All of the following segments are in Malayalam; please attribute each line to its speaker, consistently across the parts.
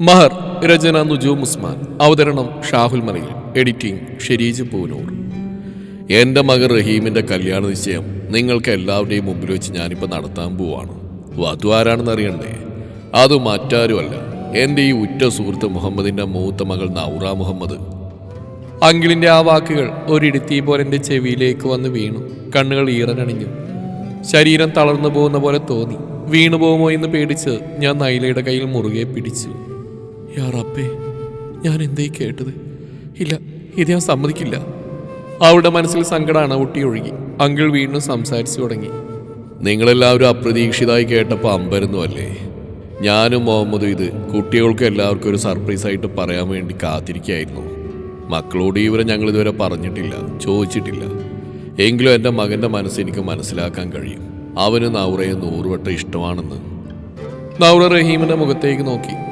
Speaker 1: മഹർ രചന നുജൂം ഉസ്മാൻ. അവതരണം ഷാഹുൽ മലയിൽ. എഡിറ്റിംഗ് ഷെരീജ് പൂനൂർ. എന്റെ മകൻ റഹീമിന്റെ കല്യാണ നിശ്ചയം നിങ്ങൾക്ക് എല്ലാവരുടെയും മുമ്പിൽ വെച്ച് ഞാനിപ്പോൾ നടത്താൻ പോവാണ്. വധു ആരാണെന്ന് അറിയണ്ടേ? അത് മറ്റാരുമല്ല. എന്റെ ഈ ഉറ്റ സുഹൃത്ത് മുഹമ്മദിന്റെ മൂത്ത മകൾ നൗറ മുഹമ്മദ്. അങ്കിളിന്റെ ആ വാക്കുകൾ ഒരിടുത്തി പോലെ എന്റെ ചെവിയിലേക്ക് വന്ന് വീണു. കണ്ണുകൾ ഈറനണിഞ്ഞു. ശരീരം തളർന്നു പോകുന്ന പോലെ തോന്നി. വീണു പോകുമോ എന്ന് പേടിച്ച് ഞാൻ നൈലയുടെ കയ്യിൽ മുറുകെ പിടിച്ചു. യാ റബ്ബേ ഞാൻ എന്തേ കേട്ടത്? ഇല്ല ഇത് ഞാൻ സമ്മതിക്കില്ല. അവളുടെ മനസ്സിൽ സങ്കടമാണ് ഒട്ടി ഒഴുകി. അങ്കിൾ വീണ്ടും സംസാരിച്ചു തുടങ്ങി. നിങ്ങളെല്ലാവരും അപ്രതീക്ഷിതമായി കേട്ടപ്പോൾ അമ്പരുന്നു അല്ലേ? ഞാനും മുഹമ്മദും ഇത് കുട്ടികൾക്ക് എല്ലാവർക്കും ഒരു സർപ്രൈസ് ആയിട്ട് പറയാൻ വേണ്ടി കാത്തിരിക്കുകയായിരുന്നു. മക്കളോട് ഇവരെ ഞങ്ങൾ ഇതുവരെ പറഞ്ഞിട്ടില്ല ചോദിച്ചിട്ടില്ല. എങ്കിലും എന്റെ മകന്റെ മനസ്സ് എനിക്ക് മനസ്സിലാക്കാൻ കഴിയും. അവന് നൗറയെ നൂറുവട്ടം ഇഷ്ടമാണെന്ന്. നൗറ റഹീമിന്റെ മുഖത്തേക്ക് നോക്കി.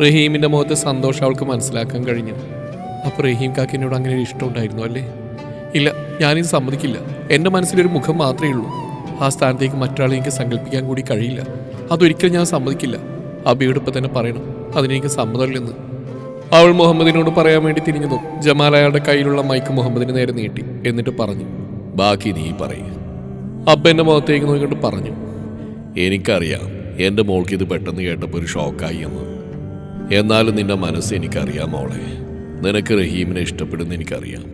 Speaker 1: റഹീമിന്റെ മുഖത്തെ സന്തോഷം അവൾക്ക് മനസ്സിലാക്കാൻ കഴിഞ്ഞു. അപ്പോൾ റഹീം കാക്കിനോട് അങ്ങനെ ഒരു ഇഷ്ടം ഉണ്ടായിരുന്നു അല്ലേ? ഇല്ല ഞാനിത് സമ്മതിക്കില്ല. എന്റെ മനസ്സിലൊരു മുഖം മാത്രമേ ഉള്ളൂ. ആ സ്ഥാനത്തേക്ക് മറ്റൊരാളെ എനിക്ക് സങ്കല്പിക്കാൻ കൂടി കഴിയില്ല. അതൊരിക്കലും ഞാൻ സമ്മതിക്കില്ല. അബിയോട് ഇപ്പം തന്നെ പറയണം. അതിനെനിക്ക് സമ്മതമില്ലെന്ന്. അവൾ മുഹമ്മദിനോട് പറയാൻ വേണ്ടി തിരിഞ്ഞതും ജമാൽ അയാളുടെ കയ്യിലുള്ള മൈക്ക് മുഹമ്മദിന് നേരെ നീട്ടി. എന്നിട്ട് പറഞ്ഞു ബാക്കി നീ പറയും. അബ്ബ എന്റെ മുഖത്തേക്ക് നോക്കിക്കൊണ്ട് പറഞ്ഞു എനിക്കറിയാം എന്റെ മോൾക്ക് ഇത് പെട്ടെന്ന് കേട്ടപ്പോൾ ഒരു ഷോക്കായി എന്ന്. എന്നാലും നിന്റെ മനസ്സ് എനിക്കറിയാം മോളെ. നിനക്ക് റഹീമിനെ ഇഷ്ടപ്പെടുന്ന എനിക്കറിയാം.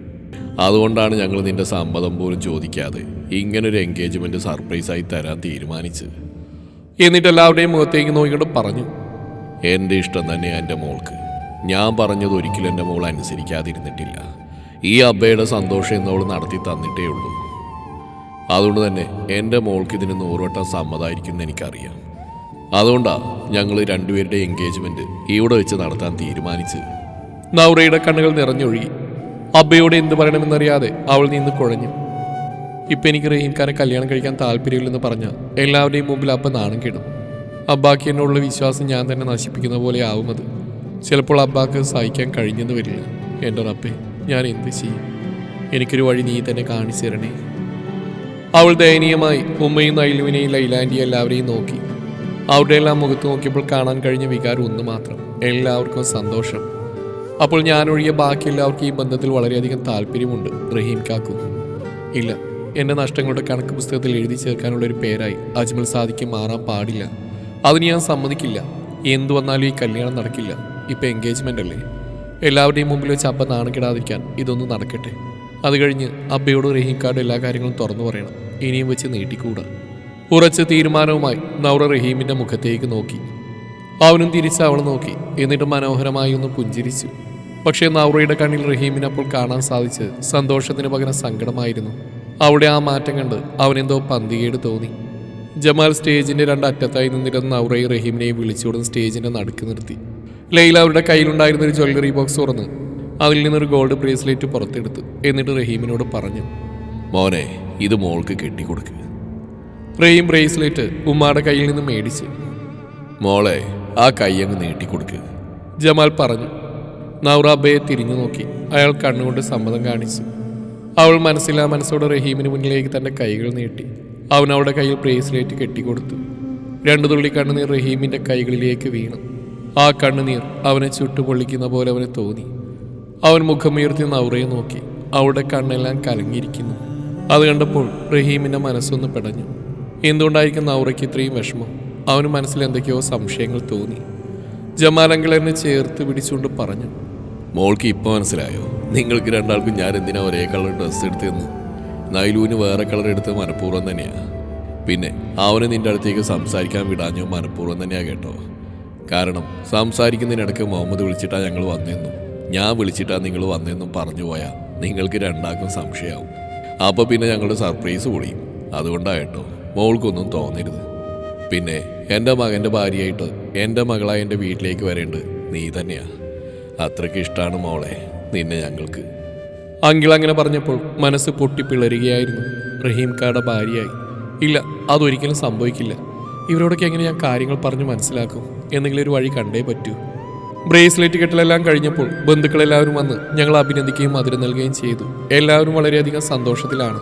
Speaker 1: അതുകൊണ്ടാണ് ഞങ്ങൾ നിന്റെ സമ്മതം പോലും ചോദിക്കാതെ ഇങ്ങനൊരു എൻഗേജ്മെന്റ് സർപ്രൈസായി തരാൻ തീരുമാനിച്ചത്. എന്നിട്ട് എല്ലാവരുടെയും മുഖത്തേക്ക് നോക്കിക്കൊണ്ട് പറഞ്ഞു എന്റെ ഇഷ്ടം തന്നെയാണ് എന്റെ മോൾക്ക്. ഞാൻ പറഞ്ഞത് ഒരിക്കലും എന്റെ മോൾ അനുസരിക്കാതിരുന്നിട്ടില്ല. ഈ അബ്ബയുടെ സന്തോഷം എന്നവൾ നടത്തി തന്നിട്ടേ ഉള്ളൂ. അതുകൊണ്ട് തന്നെ എന്റെ മോൾക്ക് ഇതിന് നൂറുവട്ടം സമ്മതമായിരിക്കും എന്ന് എനിക്കറിയാം. അതുകൊണ്ടാണ് ഞങ്ങൾ രണ്ടുപേരുടെ എൻഗേജ്മെന്റ് ഇവിടെ വെച്ച് നടത്താൻ തീരുമാനിച്ചു നൗറയുടെ കണ്ണുകൾ നിറഞ്ഞൊഴുകി. അബ്ബയോട് എന്ത് പറയണമെന്നറിയാതെ അവൾ നിന്ന് കുഴഞ്ഞു. ഇപ്പം എനിക്ക് റഹീംഖാനെ കല്യാണം കഴിക്കാൻ താല്പര്യമില്ലെന്ന് പറഞ്ഞ എല്ലാവരുടെയും മുമ്പിൽ അബ്ബ നാണം കിടും. അബ്ബാക്ക് എന്നോടുള്ള വിശ്വാസം ഞാൻ തന്നെ നശിപ്പിക്കുന്ന പോലെ ആവും അത്. ചിലപ്പോൾ അബ്ബാക്ക് സഹിക്കാൻ കഴിഞ്ഞെന്ന് വരില്ല. എന്റെ റബ്ബേ ഞാൻ എന്ത് ചെയ്യും? എനിക്കൊരു വഴി നീ തന്നെ കാണിച്ചു തരണേ. അവൾ ദയനീയമായി ഉമ്മയും നൈലുവിനെയും ലൈലാൻഡിയും എല്ലാവരെയും നോക്കി. അവരുടെ എല്ലാം മുഖത്ത് നോക്കിയപ്പോൾ കാണാൻ കഴിഞ്ഞ വികാരം ഒന്ന് മാത്രം. എല്ലാവർക്കും സന്തോഷം. അപ്പോൾ ഞാനൊഴികെ ബാക്കി എല്ലാവർക്കും ഈ ബന്ധത്തിൽ വളരെയധികം താല്പര്യമുണ്ട് റഹീം കാക്കു. ഇല്ല എന്റെ നഷ്ടങ്ങളുടെ കണക്ക് പുസ്തകത്തിൽ എഴുതി ചേർക്കാനുള്ള ഒരു പേരായി അജ്മൽ സാദിക്ക് മാറാൻ പാടില്ല. അതിന് ഞാൻ സമ്മതിക്കില്ല. എന്തു വന്നാലും ഈ കല്യാണം നടക്കില്ല. ഇപ്പം എൻഗേജ്മെന്റ് അല്ലേ? എല്ലാവരുടെയും മുമ്പിൽ വെച്ച് അപ്പം നാണക്കിടാതിരിക്കാൻ ഇതൊന്നും നടക്കട്ടെ. അത് കഴിഞ്ഞ് അബ്ബയോട് കാർഡ് എല്ലാ കാര്യങ്ങളും തുറന്നു പറയണം. ഇനിയും വെച്ച് നീട്ടിക്കൂടാ. ഉറച്ച തീരുമാനവുമായി നൗറ റഹീമിന്റെ മുഖത്തേക്ക് നോക്കി. അവനും തിരിച്ച് അവൾ നോക്കി. എന്നിട്ട് മനോഹരമായി ഒന്ന് പുഞ്ചിരിച്ചു. പക്ഷേ നൗറയുടെ കണ്ണിൽ റഹീമിനെ അപ്പോൾ കാണാൻ സാധിച്ച് സന്തോഷത്തിന് പകരം സങ്കടമായിരുന്നു. അവിടെ ആ മാറ്റം കണ്ട് അവനെന്തോ പന്തികേട് തോന്നി. ജമാൽ സ്റ്റേജിന്റെ രണ്ടറ്റത്തായി നിന്നിരുന്ന നൗറയും റഹീമിനെയും വിളിച്ചുകൊടുന്ന് സ്റ്റേജിന്റെ നടുക്ക് നിർത്തി. ലൈല അവരുടെ കയ്യിലുണ്ടായിരുന്ന ഒരു ജ്വല്ലറി ബോക്സ് തുറന്ന് അതിൽ നിന്നൊരു ഗോൾഡ് ബ്രേസ്ലെറ്റ് പുറത്തെടുത്തു എന്നിട്ട് റഹീമിനോട് പറഞ്ഞു മോനെ ഇത് മോൾക്ക് കെട്ടിക്കൊടുക്കുക റഹീം ബ്രേസ്ലെറ്റ് ഉമ്മാടെ കയ്യിൽ നിന്ന് മേടിച്ച്. മോളെ ആ കൈ അങ്ങ് നീട്ടിക്കൊടുക്ക് ജമാൽ പറഞ്ഞു. നൗറാബയെ തിരിഞ്ഞു നോക്കി. അയാൾ കണ്ണുകൊണ്ട് സമ്മതം കാണിച്ചു. അവൾ മനസ്സിലാ മനസ്സോടെ റഹീമിന് മുന്നിലേക്ക് തന്റെ കൈകൾ നീട്ടി. അവൻ അവളുടെ കയ്യിൽ ബ്രേസ്ലെറ്റ് കെട്ടിക്കൊടുത്തു. രണ്ടു തുള്ളി കണ്ണുനീർ റഹീമിന്റെ കൈകളിലേക്ക് വീണു. ആ കണ്ണുനീർ അവനെ ചുട്ടുപൊള്ളിക്കുന്ന പോലെ അവന് തോന്നി. അവൻ മുഖമുയർത്തി നൗറയെ നോക്കി. അവളുടെ കണ്ണെല്ലാം കലങ്ങിയിരിക്കുന്നു. അത് കണ്ടപ്പോൾ റഹീമിന്റെ മനസ്സൊന്ന് പെടഞ്ഞു. എന്തുകൊണ്ടായിരിക്കും നൗറയ്ക്ക് ഇത്രയും വിഷമം? അവന് മനസ്സിൽ എന്തൊക്കെയോ സംശയങ്ങൾ തോന്നി. ജമാലങ്കിൾ എന്നെ ചേർത്ത് പിടിച്ചുകൊണ്ട് പറഞ്ഞു. മോൾക്ക് ഇപ്പോൾ മനസ്സിലായോ? നിങ്ങൾക്ക് രണ്ടാൾക്കും ഞാൻ എന്തിനാ ഒരേ കളർ ഡ്രസ്സ് എടുത്തതെന്ന്? നൈലൂന് വേറെ കളർ എടുത്ത് മനഃപൂർവം തന്നെയാണ് പിന്നെ അവന് നിന്റെ അടുത്തേക്ക് സംസാരിക്കാൻ വിടാഞ്ഞോ മനഃപൂർവം തന്നെയാണ് കേട്ടോ. കാരണം സംസാരിക്കുന്നതിനിടയ്ക്ക് മുഹമ്മദ് വിളിച്ചിട്ടാ ഞങ്ങൾ വന്നെന്നും ഞാൻ വിളിച്ചിട്ടാ നിങ്ങൾ വന്നെന്നും പറഞ്ഞു പോയാൽ നിങ്ങൾക്ക് രണ്ടാൾക്കും സംശയമാവും അപ്പോൾ പിന്നെ ഞങ്ങളുടെ സർപ്രൈസ് പൊളിയും. അതുകൊണ്ടാണ് കേട്ടോ. മോൾക്കൊന്നും തോന്നരുത്. പിന്നെ എന്റെ മകന്റെ ഭാര്യയായിട്ട് എന്റെ മകളായ എന്റെ വീട്ടിലേക്ക് വരേണ്ടത് നീ തന്നെയാ. അത്രയ്ക്ക് ഇഷ്ടമാണ് മോളെ നിന്നെ ഞങ്ങൾക്ക്. അങ്കിൾ അങ്ങനെ പറഞ്ഞപ്പോൾ മനസ്സ് പൊട്ടിപ്പിളരുകയായിരുന്നു. റഹീം കാടെ ഭാര്യയായി. ഇല്ല അതൊരിക്കലും സംഭവിക്കില്ല. ഇവരോടൊക്കെ എങ്ങനെ ഞാൻ കാര്യങ്ങൾ പറഞ്ഞു മനസ്സിലാക്കും? എന്തെങ്കിലും ഒരു വഴി കണ്ടേ പറ്റൂ. ബ്രേസ്ലെറ്റ് കെട്ടലെല്ലാം കഴിഞ്ഞപ്പോൾ ബന്ധുക്കളെല്ലാവരും വന്ന് ഞങ്ങൾ അഭിനന്ദിക്കുകയും മധുരം നൽകുകയും ചെയ്തു. എല്ലാവരും വളരെയധികം സന്തോഷത്തിലാണ്.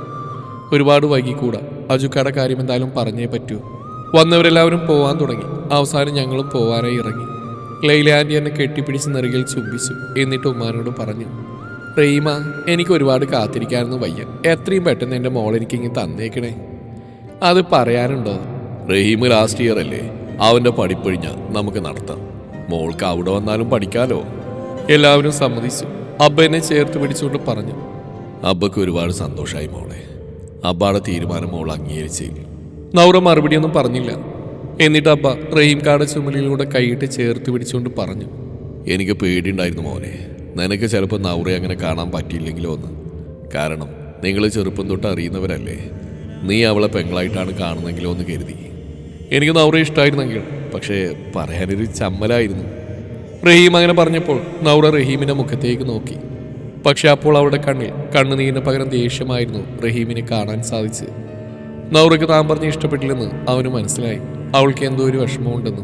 Speaker 1: ഒരുപാട് വൈകിക്കൂടാ. അജുക്കാടെ കാര്യം എന്തായാലും പറഞ്ഞേ പറ്റൂ. വന്നവരെല്ലാവരും പോവാൻ തുടങ്ങി. അവസാനം ഞങ്ങളും പോവാനായി ഇറങ്ങി.
Speaker 2: ലൈല ആന്റി എന്നെ കെട്ടിപ്പിടിച്ച് നെറുകിൽ ചുംബിച്ചു. എന്നിട്ട് ഉമ്മാനോട് പറഞ്ഞു റീമ എനിക്ക് ഒരുപാട് കാത്തിരിക്കാനൊന്നും വയ്യ. എത്രയും പെട്ടെന്ന് എന്റെ മോൾ എനിക്ക് ഇങ്ങനെ തന്നേക്കണേ. അത് പറയാനുണ്ടോ?
Speaker 1: റഹീം ലാസ്റ്റ് ഇയർ അല്ലേ? അവന്റെ പഠിപ്പൊഴിഞ്ഞ നമുക്ക് നടത്താം. മോൾക്ക് അവിടെ വന്നാലും പഠിക്കാലോ?
Speaker 2: എല്ലാവരും സമ്മതിച്ചു. അബ്ബ എന്നെ ചേർത്ത് പിടിച്ചുകൊണ്ട് പറഞ്ഞു
Speaker 1: അബ്ബക്ക് ഒരുപാട് സന്തോഷമായി മോളെ. അബ്ബയുടെ തീരുമാനം മോൾ അംഗീകരിച്ചില്ല
Speaker 2: നൗറ മറുപടിയൊന്നും പറഞ്ഞില്ല. എന്നിട്ട് അബ്ബ റഹീം കാട ചുമലിലൂടെ കൈയിട്ട് ചേർത്ത് പിടിച്ചുകൊണ്ട് പറഞ്ഞു
Speaker 1: എനിക്ക് പേടിയുണ്ടായിരുന്നു മോനെ. നിനക്ക് ചിലപ്പോൾ നൗറെ അങ്ങനെ കാണാൻ പറ്റിയില്ലെങ്കിലോ എന്ന്. കാരണം നിങ്ങൾ ചെറുപ്പം തൊട്ട് അറിയുന്നവരല്ലേ. നീ അവളെ പെങ്ങളായിട്ടാണ് കാണുന്നെങ്കിലോ എന്ന് കരുതി.
Speaker 2: എനിക്ക് നൗറ ഇഷ്ടമായിരുന്നെങ്കിൽ പക്ഷേ പറയാനൊരു ചമ്മലായിരുന്നു. റഹീം അങ്ങനെ പറഞ്ഞപ്പോൾ നൗറ റഹീമിന്റെ മുഖത്തേക്ക് നോക്കി. പക്ഷെ അപ്പോൾ അവളുടെ കണ്ണിൽ കണ്ണുനീരിന് പകരം ദേഷ്യമായിരുന്നു റഹീമിനെ കാണാൻ സാധിച്ച് നൗറയ്ക്ക് താൻ പറഞ്ഞ് ഇഷ്ടപ്പെട്ടില്ലെന്ന് അവന് മനസ്സിലായി. അവൾക്ക് എന്തോ ഒരു വിഷമമുണ്ടെന്ന്.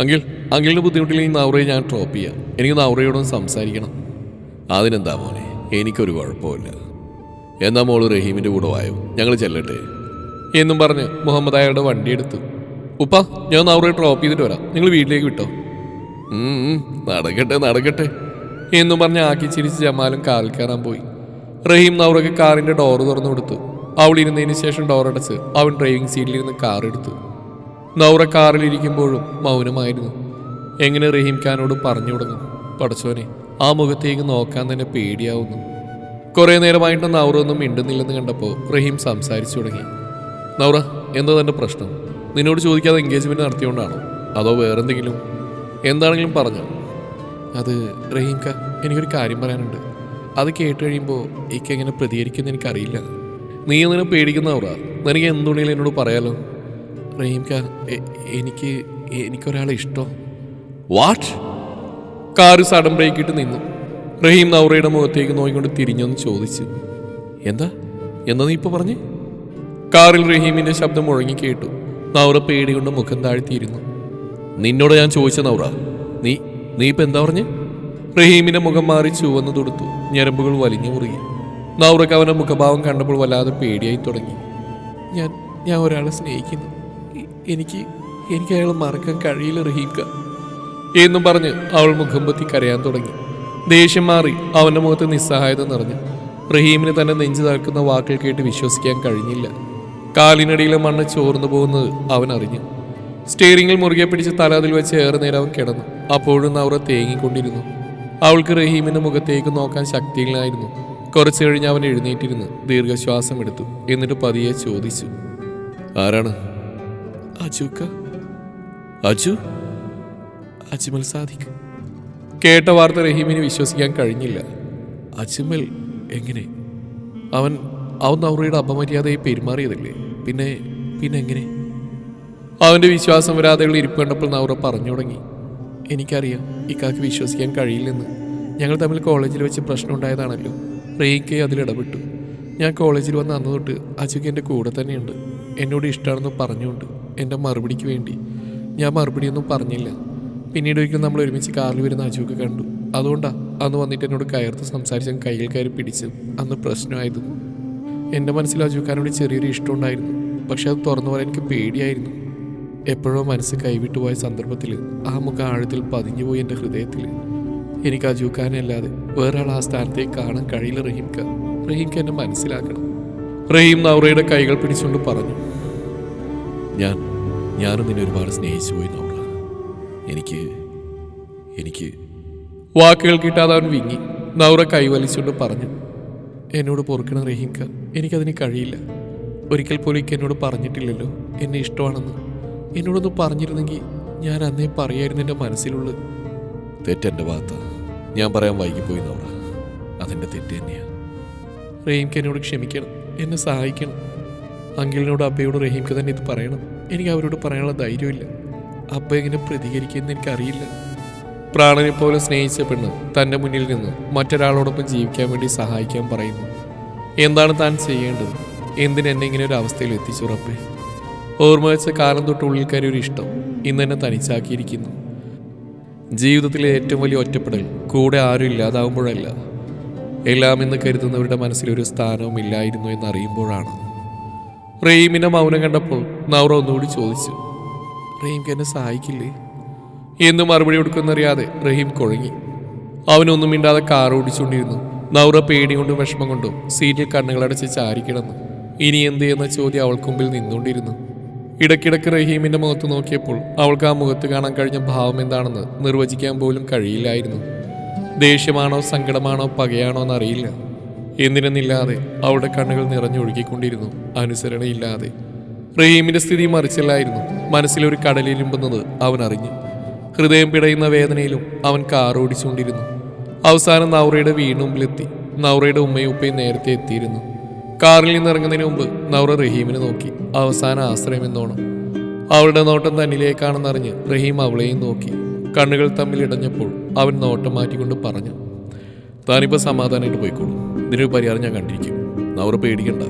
Speaker 2: അങ്കിൾ അങ്കിളിന് ബുദ്ധിമുട്ടില്ലെങ്കിൽ നൗറയെ ഞാൻ ഡ്രോപ്പ് ചെയ്യാം. എനിക്ക് നൗറയോടൊന്ന് സംസാരിക്കണം.
Speaker 1: അതിനെന്താ മോനെ? എനിക്കൊരു കുഴപ്പമില്ല. എന്നാ മോൾ റഹീമിന്റെ കൂടെ വായോ? ഞങ്ങൾ ചെല്ലട്ടെ.
Speaker 2: എന്നും പറഞ്ഞ് മുഹമ്മദ് അയാളുടെ വണ്ടി എടുത്തു. ഉപ്പ ഞാൻ നൗറയെ ഡ്രോപ്പ് ചെയ്തിട്ട് വരാം. നിങ്ങൾ വീട്ടിലേക്ക് വിട്ടോ.
Speaker 1: നടക്കട്ടെ നടക്കട്ടെ.
Speaker 2: എന്നും പറഞ്ഞ് ആക്കി ചിരിച്ച് ജമാലും കാറിൽ കയറാൻ പോയി. റഹീം നൗറയ്ക്ക് കാറിന്റെ ഡോർ തുറന്നു കൊടുത്തു. അവൾ ഇരുന്നതിന് ശേഷം ഡോർ അടച്ച് അവൻ ഡ്രൈവിംഗ് സീറ്റിലിരുന്ന് കാർ എടുത്തു. നൗറ കാറിലിരിക്കുമ്പോഴും മൗനമായിരുന്നു. എങ്ങനെ റഹീം ഖാനോട് പറഞ്ഞു തുടങ്ങും പടച്ചോനെ ആ മുഖത്തേക്ക് നോക്കാൻ തന്നെ പേടിയാവുന്നു. കുറേ നേരമായിട്ട് നൗറ ഒന്നും മിണ്ടുന്നില്ലെന്ന് കണ്ടപ്പോൾ റഹീം സംസാരിച്ചു തുടങ്ങി. നൗറ എന്താ തന്റെ പ്രശ്നം? നിന്നോട് ചോദിക്കാതെ എൻഗേജ്മെന്റ് നടത്തിയോണ്ടാണോ? അതോ വേറെന്തെങ്കിലും? എന്താണെങ്കിലും പറഞ്ഞോ. അത് റഹീംക എനിക്കൊരു കാര്യം പറയാനുണ്ട്. അത് കേട്ട് കഴിയുമ്പോൾ എനിക്ക് എങ്ങനെ പ്രതികരിക്കുമെന്ന് എനിക്കറിയില്ല. നീ എന്തിനെ പേടിക്കുന്നവറാ നിനക്ക് എന്തുണ്ടെങ്കിലും എന്നോട് പറയാലോ. റഹീംക എനിക്ക് എനിക്കൊരാളെ ഇഷ്ടം.
Speaker 1: വാട്ട്
Speaker 2: കാറ് സഡൻ ബ്രേക്ക് ഇട്ട് നിന്നു. റഹീം നൗറയുടെ മുഖത്തേക്ക് നോക്കിക്കൊണ്ട് തിരിഞ്ഞൊന്ന് ചോദിച്ചു. എന്താ? എന്താ നീ ഇപ്പൊ പറഞ്ഞേ? കാറിൽ റഹീമിന്റെ ശബ്ദം മുഴങ്ങി കേട്ടു. നൗറ പേടി കൊണ്ട് മുഖം താഴ്ത്തിയിരുന്നു. നിന്നോട് ഞാൻ ചോദിച്ച നൗറ. നീ നീ ഇപ്പൊ എന്താ പറഞ്ഞു? റഹീമിന്റെ മുഖം മാറി ചുവന്നു തൊടുത്തു. ഞരമ്പുകൾ വലിഞ്ഞു മുറുകി. നൗറക്ക് അവന്റെ മുഖഭാവം കണ്ടപ്പോൾ വല്ലാതെ പേടിയായി തുടങ്ങി. ഞാൻ ഞാൻ ഒരാളെ സ്നേഹിക്കുന്നു. എനിക്ക് എനിക്ക് അയാൾ മറക്കാൻ കഴിയില്ല റഹീംക എന്നും പറഞ്ഞ് അവൾ മുഖം പൊത്തി കരയാൻ തുടങ്ങി. ദേഷ്യം മാറി അവന്റെ മുഖത്ത് നിസ്സഹായത നിറഞ്ഞു. റഹീമിന് തന്നെ നെഞ്ചു താഴ്ക്കുന്ന വാക്കുകൾ കേട്ട് വിശ്വസിക്കാൻ കഴിഞ്ഞില്ല. കാലിനടിയിലെ മണ്ണ് ചോർന്നു പോകുന്നത് അവൻ അറിഞ്ഞു. സ്റ്റിയറിംഗിൽ മുറുകെ പിടിച്ച് തല അതിൽ വെച്ച് ഏറെ നേരം അവൻ കിടന്നു. അപ്പോഴും നവറ തേങ്ങിക്കൊണ്ടിരുന്നു. അവൾക്ക് റഹീമിന്റെ മുഖത്തേക്ക് നോക്കാൻ ശക്തിയില്ലായിരുന്നു. കുറച്ചു കഴിഞ്ഞ് അവൻ എഴുന്നേറ്റിരുന്ന്. ദീർഘശ്വാസം എടുത്തു. എന്നിട്ട് പതിയെ ചോദിച്ചു.
Speaker 1: ആരാണ്?
Speaker 2: അജുക്ക.
Speaker 1: അജു?
Speaker 2: അജ്മൽ സാദിഖ്. കേട്ട വാർത്ത റഹീമിന് വിശ്വസിക്കാൻ കഴിഞ്ഞില്ല. അജ്മൽ എങ്ങനെ? അവൻ അവൻ നൗറയുടെ അപമര്യാദയെ പെരുമാറിയതല്ലേ? പിന്നെ പിന്നെ എങ്ങനെ അവന്റെ വിശ്വാസം വരാതെയുള്ള ഇരിപ്പ് കണ്ടപ്പോൾ നൗറ പറഞ്ഞു തുടങ്ങി. എനിക്കറിയാം ഇക്കാക്ക് വിശ്വസിക്കാൻ കഴിയില്ലെന്ന്. ഞങ്ങൾ തമ്മിൽ കോളേജിൽ വെച്ച് പ്രശ്നം ഉണ്ടായതാണല്ലോ. റീക്കെ അതിലിടപെട്ടു ഞാൻ കോളേജിൽ വന്ന അന്ന് തൊട്ട് അജുക്ക് എന്റെ കൂടെ തന്നെയുണ്ട്. എന്നോട് ഇഷ്ടമാണെന്ന് പറഞ്ഞുകൊണ്ട് എന്റെ മറുപടിക്ക് വേണ്ടി. ഞാൻ മറുപടിയൊന്നും പറഞ്ഞില്ല. പിന്നീട് ഒരിക്കലും നമ്മൾ ഒരുമിച്ച് കാറിൽ വരുന്ന അജുക്ക് കണ്ടു. അതുകൊണ്ടാണ് അന്ന് വന്നിട്ട് എന്നോട് കയർത്ത് സംസാരിച്ച കയ്യിൽ കയറി പിടിച്ച് അന്ന് പ്രശ്നമായതും. എന്റെ മനസ്സിൽ അജുക്കാനോട് ചെറിയൊരു ഇഷ്ടമുണ്ടായിരുന്നു പക്ഷെ അത് തുറന്നു പറയാൻ എനിക്ക് പേടിയായിരുന്നു. എപ്പോഴോ മനസ്സ് കൈവിട്ടു പോയ സന്ദർഭത്തിൽ ആ മുഖം ആഴത്തിൽ പതിഞ്ഞുപോയി എന്റെ ഹൃദയത്തിൽ. എനിക്ക് അജുഖാനെ അല്ലാതെ വേറെ ആൾ ആ സ്ഥാനത്തേക്ക് കാണാൻ കഴിയില്ല റഹീംക്ക. റഹീംക്ക എന്നെ മനസ്സിലാക്കണം. റഹീം നൗറയുടെ കൈകൾ പിടിച്ചുകൊണ്ട് പറഞ്ഞു
Speaker 1: ഞാൻ ഞാനും നിന്നെ ഒരുപാട് സ്നേഹിച്ചു പോയി നൗറ. എനിക്ക് എനിക്ക്
Speaker 2: വാക്കുകൾ കിട്ടാതെ അവൻ വിങ്ങി. നൗറ കൈവലിച്ചുകൊണ്ട് പറഞ്ഞു എന്നോട് പൊറുക്കണം റഹീംക്ക. എനിക്കതിന് കഴിയില്ല. ഒരിക്കൽ പോലും എന്നോട് പറഞ്ഞിട്ടില്ലല്ലോ. എന്നെ ഇഷ്ടമാണെന്ന്. എന്നോടൊന്ന് പറഞ്ഞിരുന്നെങ്കിൽ ഞാൻ അന്നേ പറയായിരുന്നു എന്റെ മനസ്സിലുള്ളത്.
Speaker 1: തെറ്റെന്റെ ഭാഗത്ത്. ഞാൻ പറയാൻ വൈകിപ്പോയി നൗറ അതെന്റെ തെറ്റ് തന്നെയാണ്
Speaker 2: റഹീംക്ക് എന്നോട് ക്ഷമിക്കണം. എന്നെ സഹായിക്കണം. അങ്കിളിനോട് അബ്ബയോട് റഹീംക്ക് തന്നെ ഇത് പറയണം. എനിക്ക് അവരോട് പറയാനുള്ള ധൈര്യമില്ല. അബ്ബ എങ്ങനെ പ്രതികരിക്കുമെന്ന് എനിക്കറിയില്ല. പ്രാണനെ പോലെ സ്നേഹിച്ച പെണ്ണ് തന്റെ മുന്നിൽ നിന്ന് മറ്റൊരാളോടൊപ്പം ജീവിക്കാൻ വേണ്ടി സഹായിക്കാൻ പറയുന്നു. എന്താണ് താൻ ചെയ്യേണ്ടത്? എന്തിനെന്നെ ഇങ്ങനെ ഒരു അവസ്ഥയിൽ എത്തിച്ചു റബ്ബേ? ഓർമ്മ വെച്ച കാലം തൊട്ട് ഉള്ളിൽ കയറി ഒരു ഇഷ്ടം ഇന്ന് എന്നെ തനിച്ചാക്കിയിരിക്കുന്നു. ജീവിതത്തിലെ ഏറ്റവും വലിയ ഒറ്റപ്പെടൽ കൂടെ ആരും ഇല്ലാതാവുമ്പോഴല്ല. എല്ലാം എന്ന് കരുതുന്നവരുടെ മനസ്സിലൊരു സ്ഥാനവും ഇല്ലായിരുന്നു എന്നറിയുമ്പോഴാണ്. റെയിമിനെ മൗനം കണ്ടപ്പോൾ നൗറ ഒന്നുകൂടി ചോദിച്ചു റഹീംക്ക് എന്നെ സഹായിക്കില്ലേ? എന്ന് മറുപടി കൊടുക്കുമെന്നറിയാതെ റഹീം കുഴങ്ങി. അവനൊന്നും മിണ്ടാതെ കാർ ഓടിച്ചുകൊണ്ടിരുന്നു. നൗറ പേടി കൊണ്ടും വിഷമം കൊണ്ടും സീറ്റിൽ കണ്ണുകളടച്ച് ചാരിക്കിടന്നു. ഇനി എന്ത് എന്ന ചോദ്യം അവൾക്ക് മുമ്പിൽ നിന്നുകൊണ്ടിരുന്നു. ഇടയ്ക്കിടയ്ക്ക് റഹീമിന്റെ മുഖത്ത് നോക്കിയപ്പോൾ അവൾക്ക് ആ മുഖത്ത് കാണാൻ കഴിഞ്ഞ ഭാവം എന്താണെന്ന് നിർവചിക്കാൻ പോലും കഴിയില്ലായിരുന്നു. ദേഷ്യമാണോ സങ്കടമാണോ പകയാണോ എന്നറിയില്ല. എന്തിനെന്നില്ലാതെ അവളുടെ കണ്ണുകൾ നിറഞ്ഞൊഴുകിക്കൊണ്ടിരുന്നു അനുസരണയില്ലാതെ. റഹീമിന്റെ സ്ഥിതി മറിച്ചല്ലായിരുന്നു. മനസ്സിലൊരു കടലിരുമ്പുന്നത് അവൻ അറിഞ്ഞു. ഹൃദയം പിടയുന്ന വേദനയിലും അവൻ കാർ ഓടിച്ചുകൊണ്ടിരുന്നു അവസാനം നൗറയുടെ വീടിന് നൗറയുടെ ഉമ്മയും ഉപ്പയും നേരത്തെ എത്തിയിരുന്നു. കാറിൽ നിന്ന് ഇറങ്ങുന്നതിന് മുമ്പ് നൗറ റഹീമിനെ നോക്കി. അവസാന ആശ്രയം എന്നോണം. അവളുടെ നോട്ടം തന്നിലേക്കാണെന്നറിഞ്ഞ് റഹീം അവളെയും നോക്കി. കണ്ണുകൾ തമ്മിൽ ഇടഞ്ഞപ്പോൾ അവൻ നോട്ടം മാറ്റിക്കൊണ്ട് പറഞ്ഞു താനിപ്പോൾ സമാധാനമായിട്ട് പോയിക്കോളൂ. ഇതിനൊരു പരിഹാരം ഞാൻ കണ്ടിരിക്കും. നൗറ പേടിക്കണ്ട.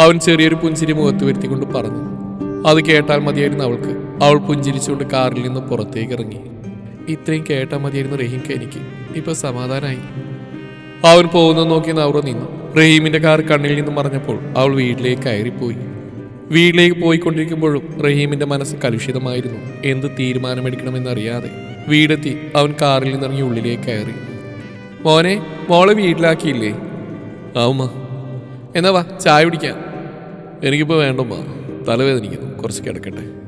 Speaker 2: അവൻ ചെറിയൊരു പുഞ്ചിരി മുഖത്ത് വരുത്തിക്കൊണ്ട് പറഞ്ഞു അത് കേട്ടാൽ മതിയായിരുന്നു അവൾക്ക്. അവൾ പുഞ്ചിരിച്ചുകൊണ്ട് കാറിൽ നിന്ന് പുറത്തേക്ക് ഇറങ്ങി. ഇത്രയും കേട്ടാൽ മതിയായിരുന്നു റഹീംക്ക് എനിക്ക്. ഇപ്പോൾ സമാധാനമായി അവൻ പോകുന്നത് നോക്കി നവർ നിന്നു. റഹീമിന്റെ കാർ കണ്ണിൽ നിന്ന് മറഞ്ഞപ്പോൾ അവൾ വീട്ടിലേക്ക് കയറിപ്പോയി. വീട്ടിലേക്ക് പോയിക്കൊണ്ടിരിക്കുമ്പോഴും റഹീമിന്റെ മനസ്സ് കലുഷിതമായിരുന്നു. എന്ത് തീരുമാനമെടുക്കണമെന്നറിയാതെ വീടെത്തി അവൻ കാറിൽ നിന്നിറങ്ങി ഉള്ളിലേക്ക് കയറി. മോനെ മോളെ വീട്ടിലാക്കിയില്ലേ? ആവുമ്മ. എന്നാ വാ ചായ കുടിക്കാം. എനിക്കിപ്പോൾ വേണ്ടമ്മ. തലവേദനിക്കുന്നു. കുറച്ച് കിടക്കട്ടെ.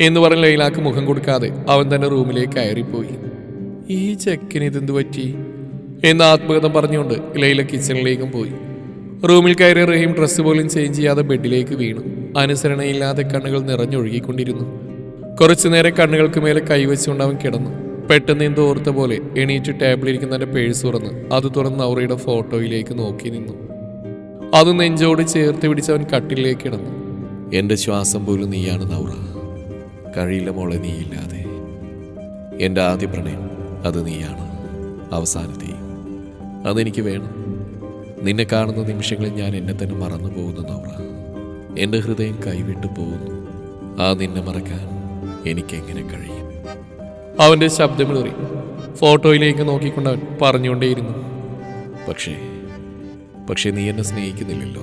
Speaker 2: എന്ന് പറഞ്ഞ് ലൈലാക്ക് മുഖം കൊടുക്കാതെ അവൻ തന്നെ റൂമിലേക്ക് കയറിപ്പോയി. ഈ ചെക്കിന് ഇതെന്ത് പറ്റി? എന്ന് ആത്മകഥം പറഞ്ഞുകൊണ്ട് ലൈല കിച്ചണിലേക്കും പോയി. റൂമിൽ കയറി റഹീം ഡ്രസ്സ് പോലും ചേഞ്ച് ചെയ്യാതെ ബെഡിലേക്ക് വീണു. അനുസരണയില്ലാതെ കണ്ണുകൾ നിറഞ്ഞൊഴുകിക്കൊണ്ടിരുന്നു. കുറച്ചു നേരം കണ്ണുകൾക്ക് മേലെ കൈവച്ചുകൊണ്ട് അവൻ കിടന്നു. പെട്ടെന്ന് എന്തോ ഓർത്ത പോലെ എണീറ്റ് ടേബിളിരിക്കുന്നതിന്റെ പേഴ്സ് തുറന്ന് അത് തുറന്ന് നൗറയുടെ ഫോട്ടോയിലേക്ക് നോക്കി നിന്നു. അത് നെഞ്ചോട് ചേർത്ത് പിടിച്ച് അവൻ കട്ടിലേക്ക് കിടന്നു.
Speaker 1: എന്റെ ശ്വാസം പോലും നീയാണ് നൗറ. കഴിയില്ല മോളെ നീയില്ലാതെ. എന്റെ ആദ്യ പ്രണയം അത് നീയാണ്. അവസാനത്തെയും അതെനിക്ക് വേണം. നിന്നെ കാണുന്ന നിമിഷങ്ങളിൽ ഞാൻ എന്നെ തന്നെ മറന്നു പോകുന്നു നൗറ. എന്റെ ഹൃദയം കൈവിട്ടു പോകുന്നു. ആ നിന്നെ മറക്കാൻ എനിക്കെങ്ങനെ കഴിയും?
Speaker 2: അവന്റെ ശബ്ദമിളറി ഫോട്ടോയിലേക്ക് നോക്കിക്കൊണ്ട് അവൻ പറഞ്ഞുകൊണ്ടേയിരുന്നു.
Speaker 1: പക്ഷേ പക്ഷേ നീ എന്നെ സ്നേഹിക്കുന്നില്ലല്ലോ.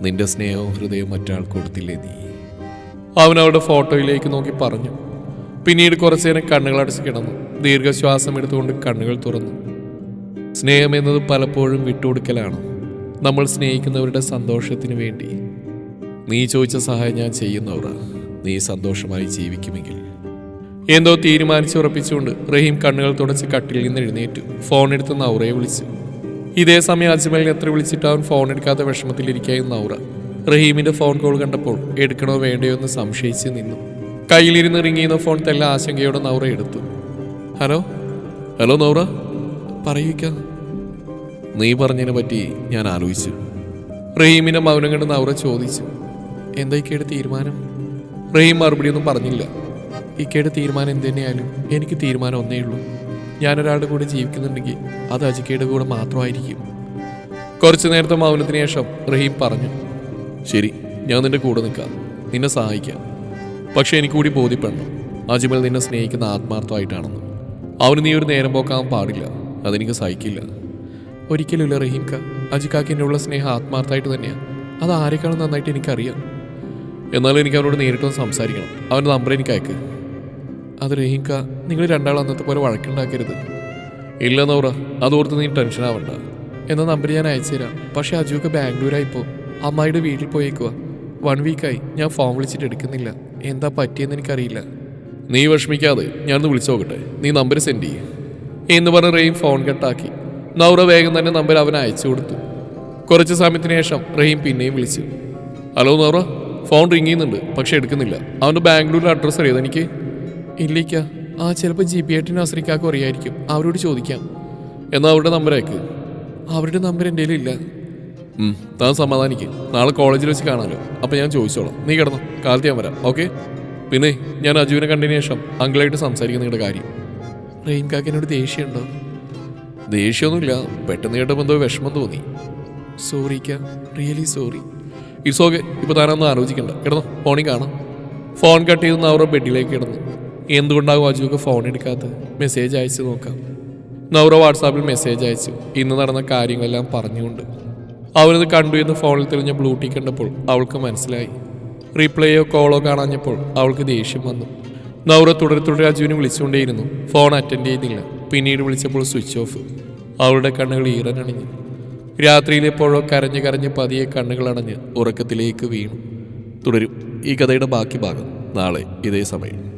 Speaker 1: നിന്റെ സ്നേഹവും ഹൃദയവും മറ്റാൾ കൊടുത്തില്ലേ നീ?
Speaker 2: അവൻ അവളുടെ ഫോട്ടോയിലേക്ക് നോക്കി പറഞ്ഞു. പിന്നീട് കുറച്ചു നേരം കണ്ണുകൾ അടച്ച് കിടന്നു. ദീർഘശ്വാസം എടുത്തുകൊണ്ട് കണ്ണുകൾ തുറന്നു. സ്നേഹം എന്നത് പലപ്പോഴും വിട്ടുകൊടുക്കലാണ്. നമ്മൾ സ്നേഹിക്കുന്നവരുടെ സന്തോഷത്തിന് വേണ്ടി.
Speaker 1: നീ ചോദിച്ച സഹായം ഞാൻ ചെയ്യുന്നവർ നീ സന്തോഷമായി ജീവിക്കുമെങ്കിൽ.
Speaker 2: എന്തോ തീരുമാനിച്ചുറപ്പിച്ചുകൊണ്ട് റഹീം കണ്ണുകൾ തുടച്ച് കട്ടിൽ നിന്ന് എഴുന്നേറ്റു. ഫോൺ എടുത്ത് നൗറയെ വിളിച്ചു. ഇതേ സമയം അജ്മലിനെ എത്ര വിളിച്ചിട്ട് അവൻ ഫോൺ എടുക്കാത്ത വിഷമത്തിലിരിക്കുകയും നൗറ. റഹീമിന്റെ ഫോൺ കോൾ കണ്ടപ്പോൾ എടുക്കണോ വേണ്ടയോ എന്ന് സംശയിച്ച് നിന്നു. കയ്യിലിരുന്ന് റിങ്ങിയുന്ന ഫോൺ തെല്ല ആശങ്കയോടെ നൗറ എടുത്തു. ഹലോ?
Speaker 1: ഹലോ നൗറ?
Speaker 2: പറയൂക്ക
Speaker 1: നീ പറഞ്ഞതിനെ പറ്റി ഞാൻ ആലോചിച്ചു.
Speaker 2: റഹീമിനെ മൗനം കണ്ട് നവറ ചോദിച്ചു. എന്താ ഇക്കയുടെ തീരുമാനം? റഹീം മറുപടി ഒന്നും പറഞ്ഞില്ല. ഇക്കയുടെ തീരുമാനം എന്ത് തന്നെയായാലും എനിക്ക് തീരുമാനം ഒന്നേ ഉള്ളൂ. ഞാനൊരാളുടെ കൂടെ ജീവിക്കുന്നുണ്ടെങ്കിൽ അത് അജിക്കയുടെ കൂടെ മാത്രമായിരിക്കും. കുറച്ചു നേരത്തെ മൗനത്തിന് ശേഷം റഹീം പറഞ്ഞു
Speaker 1: ശരി ഞാൻ നിന്റെ കൂടെ നിൽക്കാം. നിന്നെ സഹായിക്കാം. പക്ഷെ എനിക്ക് കൂടി ബോധ്യപ്പെടണം. അജ്മൽ നിന്നെ സ്നേഹിക്കുന്ന ആത്മാർത്ഥമായിട്ടാണെന്ന്. അവന് നീ ഒരു നേരം പോക്കാൻ പാടില്ല. അതെനിക്ക് സഹിക്കില്ല.
Speaker 2: ഒരിക്കലുമില്ല റഹീംക്ക അജിക്കാക്കിന്റെയുള്ള സ്നേഹം ആത്മാർത്ഥമായിട്ട് തന്നെയാണ് അത് ആരെക്കാളും നന്നായിട്ട് എനിക്കറിയാം.
Speaker 1: എന്നാലും എനിക്ക് അവനോട് നേരിട്ടൊന്ന് സംസാരിക്കണം. അവന്റെ നമ്പർ എനിക്ക് അയക്ക്.
Speaker 2: അത് റഹീംക്ക നിങ്ങൾ രണ്ടാളും അന്നത്തെ പോലെ വഴക്കുണ്ടാക്കരുത്.
Speaker 1: ഇല്ല നൗറ അതോർത്ത് നീ ടെൻഷൻ ആവണ്ട.
Speaker 2: എന്ന നമ്പർ ഞാൻ അയച്ചുതരാം പക്ഷേ അജുവൊക്കെ ബാംഗ്ലൂരായിപ്പോൾ അമ്മായിയുടെ വീട്ടിൽ പോയേക്കുക വൺ വീക്കായി. ഞാൻ ഫോം വിളിച്ചിട്ട് എടുക്കുന്നില്ല. എന്താ പറ്റിയെന്ന് എനിക്കറിയില്ല.
Speaker 1: നീ വിഷമിക്കാതെ ഞാനൊന്ന് വിളിച്ചു നോക്കട്ടെ. നീ നമ്പർ സെൻഡ് ചെയ്യേ.
Speaker 2: എന്ന് പറഞ്ഞ് റഹീം ഫോൺ കട്ടാക്കി. നൗറ വേഗം തന്നെ നമ്പർ അവൻ അയച്ചു കൊടുത്തു. കുറച്ച് സമയത്തിന് ശേഷം റഹീം പിന്നെയും വിളിച്ചു.
Speaker 1: ഹലോ നൗറ. ഫോൺ റിങ് ചെയ്യുന്നുണ്ട് പക്ഷെ എടുക്കുന്നില്ല. അവന്റെ ബാംഗ്ലൂരിലെ അഡ്രസ്സ് അറിയാം എനിക്ക്
Speaker 2: ഇല്ലിക്ക. ആ ചിലപ്പോൾ ജി പി ആയിട്ട് നസ്രിക്കാക്കും അറിയായിരിക്കും. അവരോട് ചോദിക്കാം.
Speaker 1: എന്നാൽ അവരുടെ നമ്പർ അയക്ക്.
Speaker 2: അവരുടെ നമ്പർ എന്റെ ഇല്ല
Speaker 1: താൻ സമാധാനിക്ക്. നാളെ കോളേജിൽ വെച്ച് കാണാമല്ലോ അപ്പോൾ ഞാൻ ചോദിച്ചോളാം. നീ കിടന്നോ. കാലത്ത് ഞാൻ വരാം. ഓക്കെ പിന്നെ ഞാൻ അജുവിനെ കണ്ടതിന് ശേഷം അങ്കിളായിട്ട് സംസാരിക്കുന്ന നിങ്ങളുടെ കാര്യം.
Speaker 2: റഹീം കാക്കിനോട് ദേഷ്യമുണ്ടോ?
Speaker 1: ദേഷ്യമൊന്നുമില്ല. പെട്ടെന്ന് കേട്ടപ്പോൾ എന്തോ വിഷമം തോന്നി.
Speaker 2: സോറി ക്യാ. റിയലി സോറി
Speaker 1: ഇറ്റ്സ് ഓക്കെ ഇപ്പോൾ താനൊന്നും ആലോചിക്കണ്ട. കിടന്നു. ഫോണിൽ കാണാം.
Speaker 2: ഫോൺ കട്ട് ചെയ്തെന്ന് നവറ ബെഡിലേക്ക് കിടന്നു. എന്തുകൊണ്ടാകും അജുവൊക്കെ ഫോൺ എടുക്കാത്തത്? മെസ്സേജ് അയച്ചു നോക്കാം. നൗറ വാട്സാപ്പിൽ മെസ്സേജ് അയച്ചു. ഇന്ന് നടന്ന കാര്യങ്ങളെല്ലാം പറഞ്ഞുകൊണ്ട്. അവനത് കണ്ടു എന്ന് ഫോണിൽ തെളിഞ്ഞ ബ്ലൂടീ കണ്ടപ്പോൾ അവൾക്ക് മനസ്സിലായി. റീപ്ലേയോ കോളോ കാണാഞ്ഞപ്പോൾ അവൾക്ക് ദേഷ്യം വന്നു. നൗറ തുടരെ തുടരെ അജുവിനെ വിളിച്ചുകൊണ്ടേയിരുന്നു. ഫോൺ അറ്റൻഡ് ചെയ്യുന്നില്ല പിന്നീട് വിളിച്ചപ്പോൾ സ്വിച്ച് ഓഫ്. അവളുടെ കണ്ണുകൾ ഈറനണിഞ്ഞു. രാത്രിയിലെപ്പോഴോ കരഞ്ഞു കരഞ്ഞ് പതിയെ കണ്ണുകൾ അണഞ്ഞ് ഉറക്കത്തിലേക്ക് വീണു. തുടരും. ഈ കഥയുടെ ബാക്കി ഭാഗം നാളെ ഇതേ സമയം.